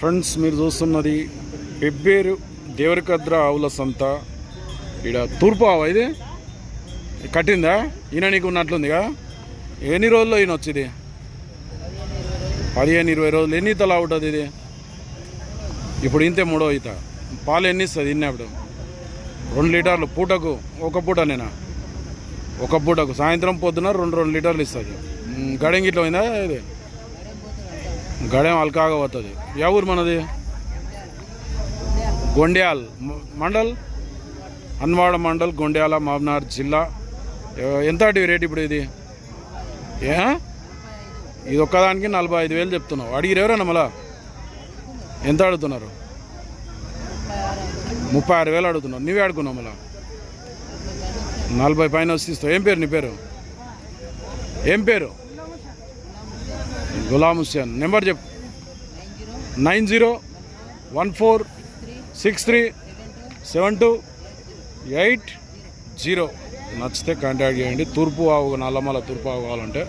Friends మీరు చూస్తున్నది పెబ్బేరు దేవరకద్ర ఆవుల సంత. ఇక్కడ తూర్పు ఆవు ఇది? కట్టిందా? ఈయన నీకు ఉన్నట్లుందిగా? ఎన్ని రోజుల్లో ఈయన వచ్చింది? పదిహేను ఇరవై రోజులు. ఎన్ని ఈతలు అవుతుంది ఇది? ఇప్పుడు ఇంతే మూడో ఈత. పాలు ఎన్ని ఇస్తుంది ఇన్నప్పుడు రెండు లీటర్లు. పూటకు ఒక పూట నేనా ఒక పూటకు. సాయంత్రం పొద్దున రెండు రెండు లీటర్లు ఇస్తుంది. గడెం గిట్ల పోయిందా ఇది? గడెం అల్కాగా పోతుంది. యా ఊరు మనది? గొండ్యాల్. మండల్? అన్వాడ మండల్ గొండ్యాల మామ్నార్ జిల్లా. ఎంత అడివి రేట్ ఇప్పుడు ఇది? ఏ? ఇది ఒక్కదానికి నలభై ఐదు వేలు చెప్తున్నావు. అడిగిరు ఎవరన్నా మళ్ళా? ఎంత అడుగుతున్నారు? ముప్పై ఆరు వేలు అడుగుతున్నావు. నువ్వే అడుగున్నావు మళ్ళా? నలభై పైన వచ్చి ఇస్తావు ఏం పేరు నీ పేరు? ఏం పేరు? గులాం హుస్సేన్. నెంబర్ చెప్పు. Nine zero one four six three seven two eight zero. నచ్చితే కాంటాక్ట్ చేయండి. తూర్పు ఆవు నల్లమల తూర్పు ఆవు కావాలంటే